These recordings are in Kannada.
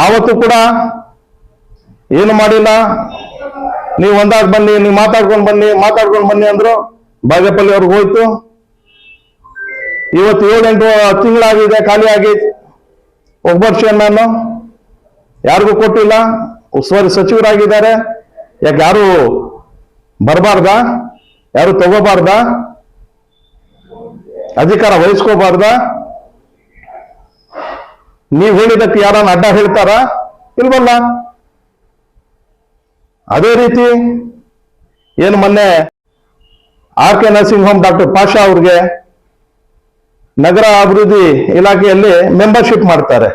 ಆವತ್ತು ಕೂಡ ಏನು ಮಾಡಿಲ್ಲ? ನೀವು ಒಂದಾಗ ಬನ್ನಿ, ನೀವು ಮಾತಾಡ್ಕೊಂಡು ಬನ್ನಿ ಮಾತಾಡ್ಕೊಂಡು ಬನ್ನಿ ಅಂದ್ರು ಬಾಗೇಪಲ್ಲಿ ಅವ್ರಿಗೆ ಹೋಯ್ತು. ಇವತ್ತು ಏಳೆಂಟು ತಿಂಗಳಾಗಿದೆ ಖಾಲಿ ಆಗಿ ಒಬ್ಬರು ನಾನು. ಯಾರಿಗೂ ಕೊಟ್ಟಿಲ್ಲ. ಉಸ್ತುವಾರಿ ಸಚಿವರಾಗಿದ್ದಾರೆ. ಯಾಕೆ ಯಾರು ಬರಬಾರ್ದ? ಯಾರು ತಗೋಬಾರ್ದ? ಅಧಿಕಾರ ವಹಿಸ್ಕೋಬಾರ್ದ? ನೀವು ಹೇಳಿದಕ್ಕೆ ಯಾರನ್ನ ಅಡ್ಡ ಹೇಳ್ತಾರ? ಇಲ್ವಲ್ಲ? ಅದೇ ರೀತಿ ಏನು ಮೊನ್ನೆ R K nursing home doctor Pasha ಅವ್ರಿಗೆ ನಗರ ಅಭಿವೃದ್ಧಿ ಇಲಾಖೆಯಲ್ಲಿ ಮೆಂಬರ್ಶಿಪ್ ಮಾಡ್ತಾರೆ.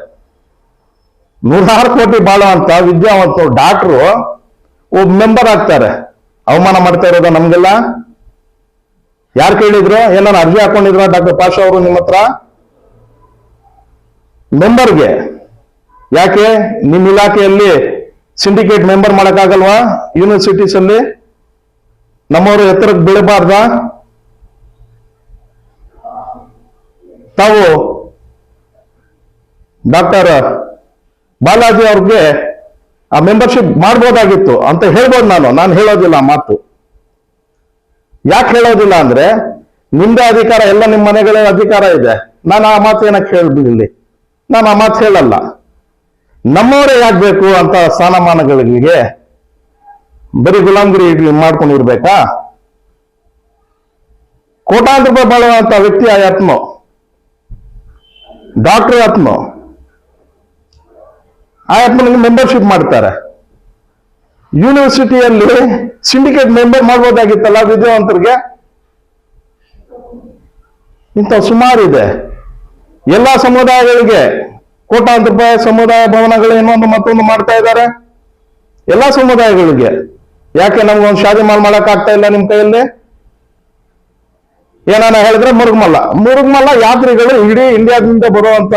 ನೂರಾರು ಕೋಟಿ ಬಾಳುವಂತ ವಿದ್ಯಾವಂತರು, ಡಾಕ್ಟ್ರು ಒಬ್ಬ ಮೆಂಬರ್ ಆಗ್ತಾರೆ. ಅವಮಾನ ಮಾಡ್ತಾ ಇರೋದ ನಮ್ಗೆಲ್ಲ? ಯಾರು ಕೇಳಿದ್ರು? ಏನಾರು ಅರ್ಜಿ ಹಾಕೊಂಡಿದ್ರ ಡಾಕ್ಟರ್ ಪಾಷಾ ಅವರು ನಿಮ್ಮ ಹತ್ರ? ಮೆಂಬರ್ಗೆ ಯಾಕೆ? ನಿಮ್ಮ ಇಲಾಖೆಯಲ್ಲಿ ಸಿಂಡಿಕೇಟ್ ಮೆಂಬರ್ ಮಾಡೋಕ್ಕಾಗಲ್ವಾ? ಯೂನಿವರ್ಸಿಟೀಸ್ ಅಲ್ಲಿ? ನಮ್ಮವರು ಎತ್ತರಕ್ಕೆ ಬೆಳಬಾರ್ದ? ತಾವು ಡಾಕ್ಟರ್ ಬಾಲಾಜಿ ಅವ್ರಿಗೆ ಆ ಮೆಂಬರ್ಶಿಪ್ ಮಾಡ್ಬೋದಾಗಿತ್ತು ಅಂತ ಹೇಳ್ಬೋದು ನಾನು. ನಾನು ಹೇಳೋದಿಲ್ಲ ಮಾತು. ಯಾಕೆ ಹೇಳೋದಿಲ್ಲ ಅಂದ್ರೆ ನಿಮ್ದೇ ಅಧಿಕಾರ, ಎಲ್ಲ ನಿಮ್ಮ ಮನೆಗಳ ಅಧಿಕಾರ ಇದೆ. ನಾನು ಆ ಮಾತು ಏನಕ್ಕೆ ಹೇಳ್ಬಿಡಲಿ. ನಾನು ಆ ಮಾತು ಹೇಳಲ್ಲ. ನಮ್ಮವರೇ ಆಗ್ಬೇಕು ಅಂತ ಸ್ಥಾನಮಾನಗಳಿಗೆ ಬರೀ ಗುಲಾಮ್ಗಿರಿ ಮಾಡ್ಕೊಂಡಿರ್ಬೇಕಾ ಕೋಟಾಂತರ ರೂಪಾಯಿ ಬಾಳುವಂತ ವ್ಯಕ್ತಿ ಆತ್ಮ. ಡಾಕ್ಟರ್ ಆತ್ಮ. ಆ ಮೆಂಬರ್ಶಿಪ್ ಮಾಡ್ತಾರೆ. ಯೂನಿವರ್ಸಿಟಿಯಲ್ಲಿ ಸಿಂಡಿಕೇಟ್ ಮೆಂಬರ್ ಮಾಡ್ಬೋದಾಗಿತ್ತಲ್ಲ ವಿದ್ಯಾವಂತರಿಗೆ? ಇಂಥ ಸುಮಾರಿದೆ. ಎಲ್ಲಾ ಸಮುದಾಯಗಳಿಗೆ ಕೋಟಾಂತರ ಸಮುದಾಯ ಭವನಗಳು ಇನ್ನೊಂದು ಮತ್ತೊಂದು ಮಾಡ್ತಾ ಇದ್ದಾರೆ. ಎಲ್ಲಾ ಸಮುದಾಯಗಳಿಗೆ. ಯಾಕೆ ನಮ್ಗೊಂದು ಶಾದಿ ಮಾಲ್ ಮಾಡಕ್ ಆಗ್ತಾ ಇಲ್ಲ ನಿಮ್ ಕೈಯಲ್ಲಿ? ಏನಾನ ಹೇಳಿದ್ರೆ ಮುರುಗ್ಮಲ್ಲ ಮುರುಗ್ಮಲ್ಲ ಯಾತ್ರಿಗಳು ಇಡೀ ಇಂಡಿಯಾದಿಂದ ಬರುವಂತ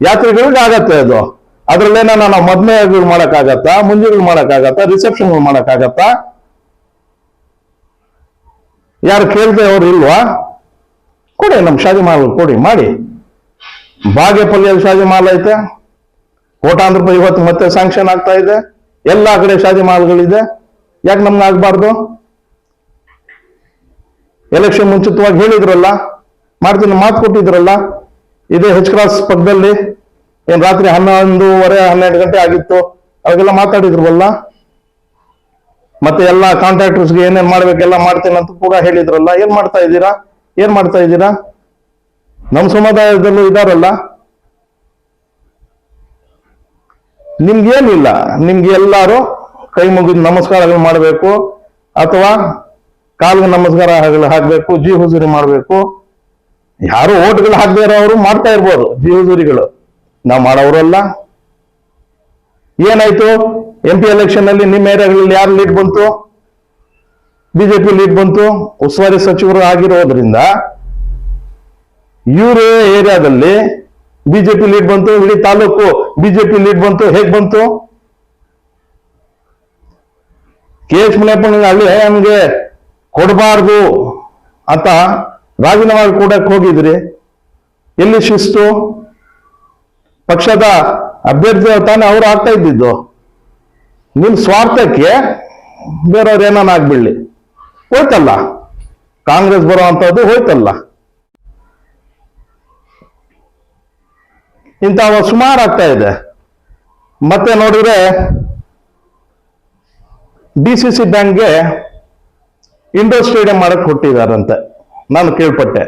ಯಾತ್ರಿಗಳಿಗೆ ಆಗತ್ತೆ ಅದು. ಅದ್ರಲ್ಲೇನ ನಾವು ಮದ್ಮೆಗಳು ಮಾಡಕ್ಕಾಗತ್ತಾ ಮುಂಜಿಗಳು ಮಾಡಕ್ಕಾಗತ್ತಾ ರಿಸೆಪ್ಷನ್ಗಳು ಮಾಡಕ್ಕಾಗತ್ತಾ ಯಾರು ಕೇಳ್ದೆ ಅವ್ರು ಇಲ್ವಾ? ಕೊಡಿ ನಮ್ ಶಾದಿ ಮಾಲ್ ಕೊಡಿ, ಮಾಡಿ. ಬಾಗೇಪಲ್ಲಿಯಲ್ಲಿ ಶಾದಿ ಮಾಲ್ ಐತೆ. ಕೋಟಾಂತರ ರೂಪಾಯಿ ಇವತ್ತು ಮತ್ತೆ ಸ್ಯಾಂಕ್ಷನ್ ಆಗ್ತಾ ಇದೆ. ಎಲ್ಲ ಕಡೆ ಶಾದಿ ಮಾಲ್ಗಳಿದೆ. ಯಾಕೆ ನಮ್ಗೆ ಆಗ್ಬಾರ್ದು? ಎಲೆಕ್ಷನ್ ಮುಂಚಿತವಾಗಿ ಹೇಳಿದ್ರಲ್ಲ ಮಾಡ್ತೀನಿ ಮಾತು ಕೊಟ್ಟಿದ್ರಲ್ಲ, ಇದೇ ಹೆಚ್ ಕ್ರಾಸ್ ಪಕ್ಕದಲ್ಲಿ, ಏನ್ ರಾತ್ರಿ ಹನ್ನೊಂದೂವರೆ, ಹನ್ನೆರಡು ಗಂಟೆ ಆಗಿತ್ತು, ಅವಾಗೆಲ್ಲ ಮಾತಾಡಿದ್ರಲ್ಲ. ಮತ್ತೆ ಎಲ್ಲ ಕಾಂಟ್ರಾಕ್ಟರ್ಸ್ಗೆ ಏನೇನ್ ಮಾಡ್ಬೇಕೆಲ್ಲ ಮಾಡ್ತೀನಿ ಅಂತ ಕೂಡ ಹೇಳಿದ್ರಲ್ಲ. ಏನ್ ಮಾಡ್ತಾ ಇದ್ದೀರಾ? ಏನ್ ಮಾಡ್ತಾ ಇದ್ದೀರಾ? ನಮ್ಮ ಸಮುದಾಯದಲ್ಲೂ ಇದಾರಲ್ಲ? ನಿಮ್ಗೇನಿಲ್ಲ. ನಿಮ್ಗೆ ಎಲ್ಲಾರು ಕೈ ಮುಗಿದ ನಮಸ್ಕಾರಗಳು ಮಾಡಬೇಕು. ಅಥವಾ ಕಾಲ್ಗೆ ನಮಸ್ಕಾರ ಹಾಕ್ಬೇಕು, ಜಿ ಹುಜೂರಿ ಮಾಡಬೇಕು. ಯಾರು ಓಟ್ಗಳು ಹಾಕದೇ ಅವರು ಮಾಡ್ತಾ ಇರ್ಬೋದು, ಜಿ ಹುಜೂರಿಗಳು. ನಾವು ಮಾಡೋರಲ್ಲ ಏನಾಯ್ತು? ಎಂ ಪಿ ಎಲೆಕ್ಷನ್ ಅಲ್ಲಿ ನಿಮ್ಮ ಏರಿಯಾಗಳಲ್ಲಿ ಯಾರು ಲೀಡ್ ಬಂತು? ಬಿಜೆಪಿ ಲೀಡ್ ಬಂತು? ಉಸ್ತುವಾರಿ ಸಚಿವರು ಆಗಿರೋದ್ರಿಂದ ಇವ್ರ ಏರಿಯಾದಲ್ಲಿ ಬಿಜೆಪಿ ಲೀಡ್ ಬಂತು, ಇಡೀ ತಾಲೂಕು ಬಿಜೆಪಿ ಲೀಡ್ ಬಂತು. ಹೇಗ್ ಬಂತು? ಕೆ ಎಸ್ ಮುನಿಯಪ್ಪನ ಅಲ್ಲಿ ನಮ್ಗೆ ಕೊಡಬಾರ್ದು ಅಂತ ರಾಜೀನಾಮೆ ಕೊಡಕ್ ಹೋಗಿದ್ರಿ. ಎಲ್ಲಿ ಶಿಸ್ತು? ಪಕ್ಷದ ಅಭ್ಯರ್ಥಿ ತಾನೇ ಅವ್ರು ಆಗ್ತಾ ಇದ್ದಿದ್ದು. ನಿಮ್ ಸ್ವಾರ್ಥಕ್ಕೆ ಬೇರೆಯವ್ರು ಏನಾನ ಆಗ್ಬಿಡ್ಲಿ. ಹೋಯ್ತಲ್ಲ. ಕಾಂಗ್ರೆಸ್ ಬರೋ ಅಂತದ್ದು ಹೋಯ್ತಲ್ಲ. ಇಂಥವ ಸುಮಾರು ಆಗ್ತಾ ಇದೆ. ಮತ್ತೆ ನೋಡಿದ್ರೆ ಡಿ ಸಿ ಸಿ ಬ್ಯಾಂಕ್ಗೆ ಇಂಡೋರ್ ಸ್ಟೇಡಿಯಂ ಮಾಡಕ್ ಹುಟ್ಟಿದಾರಂತೆ. ನಾನು ಕೇಳ್ಪಟ್ಟೆ.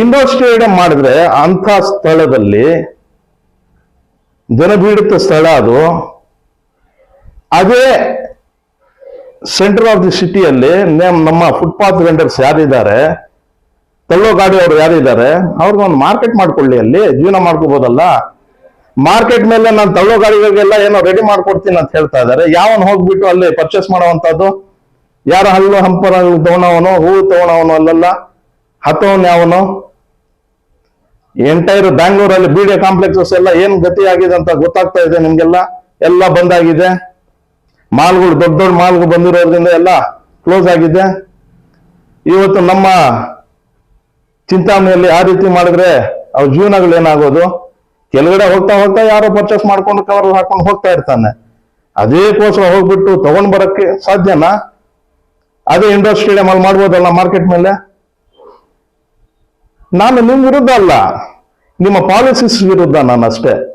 ಇಂಡೋರ್ ಸ್ಟೇಡಿಯಂ ಮಾಡಿದ್ರೆ ಅಂಥ ಸ್ಥಳದಲ್ಲಿ ಜನಬೀಡಿತ ಸ್ಥಳ ಅದು. ಅದೇ ಸೆಂಟರ್ ಆಫ್ ದಿ ಸಿಟಿಯಲ್ಲಿ ನಮ್ಮ ಫುಟ್ಪಾತ್ ವೆಂಡರ್ಸ್ ಯಾರಿದ್ದಾರೆ ತಳ್ಳೋ ಗಾಡಿ ಗಾಡಿಯವರು ಯಾರಿದ್ದಾರೆ ಅವ್ರಿಗೊಂದು ಮಾರ್ಕೆಟ್ ಮಾಡ್ಕೊಳ್ಳಿ ಅಲ್ಲಿ, ಜೀವನ ಮಾಡ್ಕೋಬೋದಲ್ಲ. ಮಾರ್ಕೆಟ್ ಮೇಲೆ ನಾನು ತಳ್ಳೋ ಗಾಡಿಗಳಿಗೆಲ್ಲ ಏನೋ ರೆಡಿ ಮಾಡ್ಕೊಡ್ತೀನಿ ಅಂತ ಹೇಳ್ತಾ ಇದ್ದಾರೆ ಯಾವನ್ ಹೋಗ್ಬಿಟ್ಟು ಅಲ್ಲಿ ಪರ್ಚೇಸ್ ಮಾಡುವಂತದ್ದು ಯಾರ ಹಲ್ಲು ಹಂಪರ ತಗೊಳವನು ಹೂವು ತಗೊಳವನು ಅಲ್ಲೆಲ್ಲ? ಹತ್ತವನ್ ಯಾವನು? ಎಂಟೈರ್ ಬ್ಯಾಂಗ್ಳೂರಲ್ಲಿ ಬಿ ಡಿ ಕಾಂಪ್ಲೆಕ್ಸಸ್ ಎಲ್ಲ ಏನ್ ಗತಿ ಆಗಿದೆ ಅಂತ ಗೊತ್ತಾಗ್ತಾ ಇದೆ ನಿಮ್ಗೆಲ್ಲ? ಎಲ್ಲ ಬಂದಾಗಿದೆ ಮಾಲ್ಗಳು, ದೊಡ್ಡ ದೊಡ್ಡ ಮಾಲ್ಗಳು ಬಂದಿರೋದ್ರಿಂದ ಎಲ್ಲ ಕ್ಲೋಸ್ ಆಗಿದೆ. ಇವತ್ತು ನಮ್ಮ ಚಿಂತಾಮಣಿಯಲ್ಲಿ ಆ ರೀತಿ ಮಾಡಿದ್ರೆ ಅವ್ರ ಜೀವನಗಳು ಏನಾಗೋದು? ಕೆಳಗಡೆ ಹೋಗ್ತಾ ಹೋಗ್ತಾ ಯಾರೋ ಪರ್ಚೇಸ್ ಮಾಡ್ಕೊಂಡು ಕವರ್ ಹಾಕೊಂಡು ಹೋಗ್ತಾ ಇರ್ತಾನೆ. ಅದೇ ಅದೇಕೋಸ್ಕರ ಹೋಗ್ಬಿಟ್ಟು ತಗೊಂಡ್ ಬರಕ್ಕೆ ಸಾಧ್ಯನಾ? ಅದೇ ಇಂಡೋರ್ ಸ್ಟೇಡಿಯಂ ಅಲ್ಲಿ ಮಾಡ್ಬೋದಲ್ಲ ಮಾರ್ಕೆಟ್ ಮೇಲೆ? ನಾನು ನಿಮ್ ವಿರುದ್ಧ ಅಲ್ಲ. ನಿಮ್ಮ ಪಾಲಿಸೀಸ್ ವಿರುದ್ಧ ನಾನು ಅಷ್ಟೇ